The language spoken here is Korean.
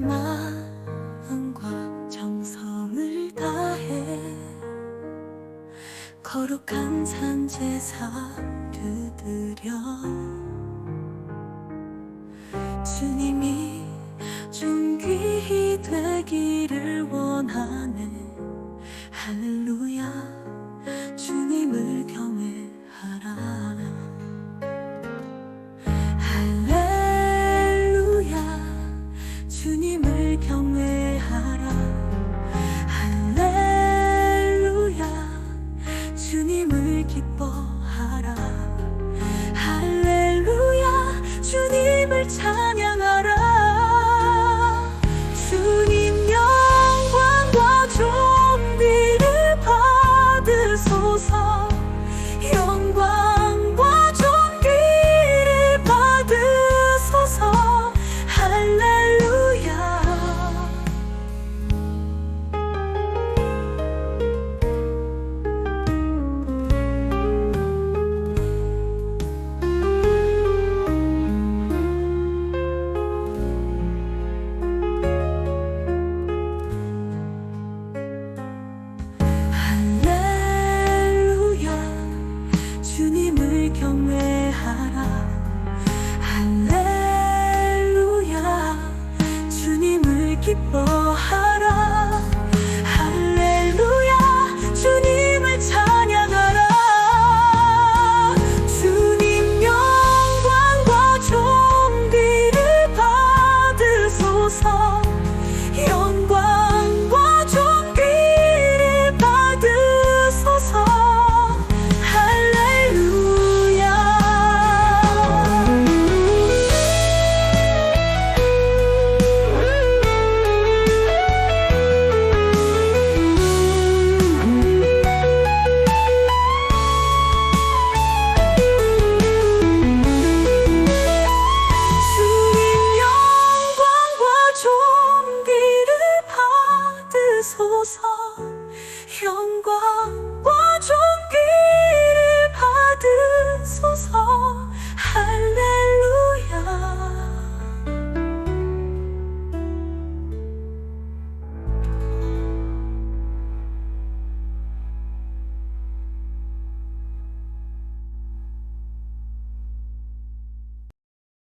마음과 정성을 다해 거룩한 산제사 두드려 주님이 준귀히 되기를 원하네 경외하라. 할렐루야. 주님을 기뻐. 주옵소서 영광